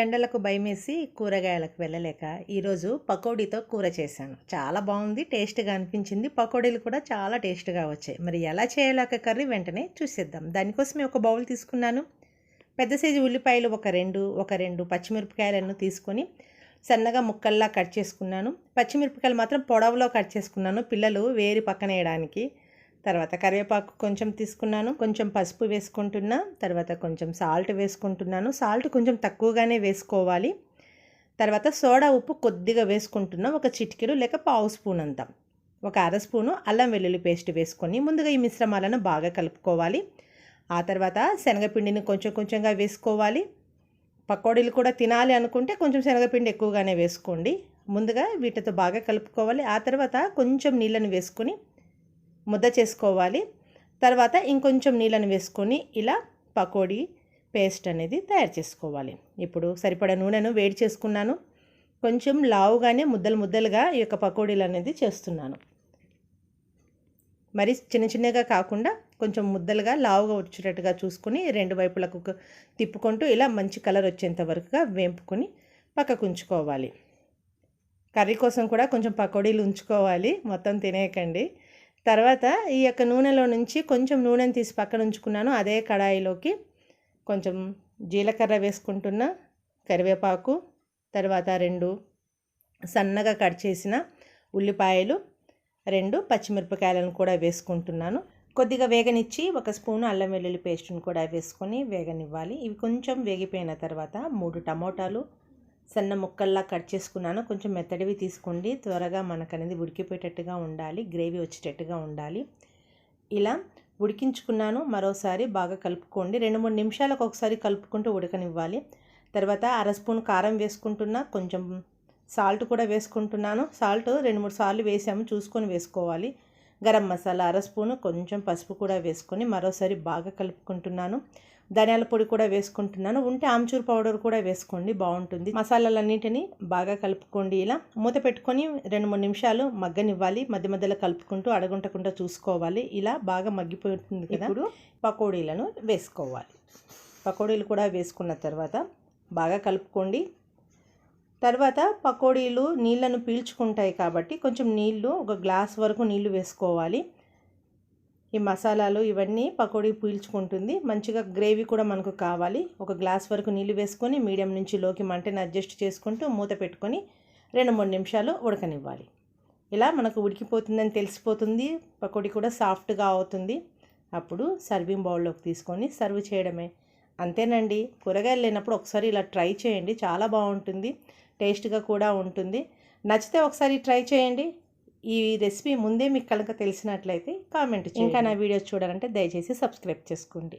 ఎండలకు భయమేసి కూరగాయలకు వెళ్ళలేక ఈరోజు పకోడీతో కూర చేశాను. చాలా బాగుంది టేస్ట్గా అనిపించింది. పకోడీలు కూడా చాలా టేస్ట్గా వచ్చాయి. మరి ఎలా చేయాలో ఒక కర్రీ వెంటనే చూసేద్దాం. దానికోసమే ఒక బౌల్ తీసుకున్నాను. పెద్ద సైజు ఉల్లిపాయలు ఒక రెండు ఒక రెండు పచ్చిమిరపకాయలను తీసుకొని సన్నగా ముక్కల్లా కట్ చేసుకున్నాను. పచ్చిమిరపకాయలు మాత్రం పొడవులో కట్ చేసుకున్నాను. పిల్లలు వేరి పక్కన వేయడానికి తర్వాత కరివేపాకు కొంచెం తీసుకున్నాను. కొంచెం పసుపు వేసుకుంటున్నా తర్వాత కొంచెం సాల్ట్ వేసుకుంటున్నాను. సాల్ట్ కొంచెం తక్కువగానే వేసుకోవాలి. తర్వాత సోడా ఉప్పు కొద్దిగా వేసుకుంటున్నా ఒక చిటికెడు లేక పావు స్పూన్ అంతా. ఒక అర స్పూను అల్లం వెల్లుల్లి పేస్ట్ వేసుకొని ముందుగా ఈ మిశ్రమాలను బాగా కలుపుకోవాలి. ఆ తర్వాత శనగపిండిని కొంచెం కొంచెంగా వేసుకోవాలి. పకోడీలు కూడా తినాలి అనుకుంటే కొంచెం శనగపిండి ఎక్కువగానే వేసుకోండి. ముందుగా వీటితో బాగా కలుపుకోవాలి. ఆ తర్వాత కొంచెం నీళ్ళని వేసుకొని ముద్ద చేసుకోవాలి. తర్వాత ఇంకొంచెం నీళ్ళని వేసుకొని ఇలా పకోడీ పేస్ట్ అనేది తయారు చేసుకోవాలి. ఇప్పుడు సరిపడా నూనెను వేడి చేసుకున్నాను. కొంచెం లావుగానే ముద్దలు ముద్దలుగా ఈ యొక్క పకోడీలు అనేది చేస్తున్నాను. మరి చిన్న చిన్నగా కాకుండా కొంచెం ముద్దలుగా లావుగా వచ్చేటట్టుగా చూసుకొని రెండు వైపులకు తిప్పుకుంటూ ఇలా మంచి కలర్ వచ్చేంత వరకుగా వేంపుకొని పక్కకు ఉంచుకోవాలి. కర్రీ కోసం కూడా కొంచెం పకోడీలు ఉంచుకోవాలి. మొత్తం తినేయకండి. తర్వాత ఈ యొక్క నూనెలో నుంచి కొంచెం నూనెను తీసి పక్కన ఉంచుకున్నాను. అదే కడాయిలోకి కొంచెం జీలకర్ర వేసుకుంటున్న కరివేపాకు తర్వాత రెండు సన్నగా కట్ చేసిన ఉల్లిపాయలు రెండు పచ్చిమిరపకాయలను కూడా వేసుకుంటున్నాను. కొద్దిగా వేగనిచ్చి ఒక స్పూన్ అల్లం వెల్లుల్లి పేస్ట్ని కూడా వేసుకొని వేగనివ్వాలి. ఇవి కొంచెం వేగిపోయిన తర్వాత మూడు టమోటాలు సన్న ముక్కల్లా కట్ చేసుకున్నాను. కొంచెం మెత్తడివి తీసుకోండి. త్వరగా మనకు అనేది ఉడికిపోయేటట్టుగా ఉండాలి. గ్రేవీ వచ్చేటట్టుగా ఉండాలి. ఇలా ఉడికించుకున్నాను. మరోసారి బాగా కలుపుకోండి. రెండు మూడు నిమిషాలకు ఒకసారి కలుపుకుంటూ ఉడకనివ్వాలి. తర్వాత అర స్పూన్ కారం వేసుకుంటున్నా. కొంచెం సాల్ట్ కూడా వేసుకుంటున్నాను. సాల్ట్ రెండు మూడు సార్లు వేసాము. చూసుకొని వేసుకోవాలి. గరం మసాలా అర స్పూను కొంచెం పసుపు కూడా వేసుకొని మరోసారి బాగా కలుపుకుంటున్నాను. ధనియాల పొడి కూడా వేసుకుంటున్నాను. ఉంటే ఆమ్చూర్ పౌడర్ కూడా వేసుకోండి బాగుంటుంది. మసాలాలన్నింటినీ బాగా కలుపుకోండి ఇలా. మూత పెట్టుకొని రెండు మూడు నిమిషాలు మగ్గనివ్వాలి. మధ్య మధ్యలో కలుపుకుంటూ అడగుంటకుండా చూసుకోవాలి. ఇలా బాగా మగ్గిపోతుంది కదా. ఇప్పుడు పకోడీలను వేసుకోవాలి. పకోడీలు కూడా వేసుకున్న తర్వాత బాగా కలుపుకోండి. తర్వాత పకోడీలు నీళ్ళను పీల్చుకుంటాయి కాబట్టి కొంచెం నీళ్ళు ఒక గ్లాస్ వరకు నీళ్ళు వేసుకోవాలి. ఈ మసాలాలు ఇవన్నీ పకోడీ పీల్చుకుంటుంది. మంచిగా గ్రేవీ కూడా మనకు కావాలి. ఒక గ్లాస్ వరకు నీళ్ళు వేసుకొని మీడియం నుంచి లోకి మంటని అడ్జస్ట్ చేసుకుంటూ మూత పెట్టుకొని రెండు మూడు నిమిషాలు ఉడకనివ్వాలి. ఇలా మనకు ఉడికిపోతుందని తెలిసిపోతుంది. పకోడీ కూడా సాఫ్ట్గా అవుతుంది. అప్పుడు సర్వింగ్ బౌల్లోకి తీసుకొని సర్వ్ చేయడమే. అంతేనండి. కూరగాయలు లేనప్పుడు ఒకసారి ఇలా ట్రై చేయండి. చాలా బాగుంటుంది. టేస్ట్గా కూడా ఉంటుంది. నచ్చితే ఒకసారి ట్రై చేయండి. ఈ రెసిపీ ముందే మీకు కనుక తెలిసినట్లయితే కామెంట్ ఇంకా నా వీడియోస్ చూడాలంటే దయచేసి సబ్స్క్రైబ్ చేసుకోండి.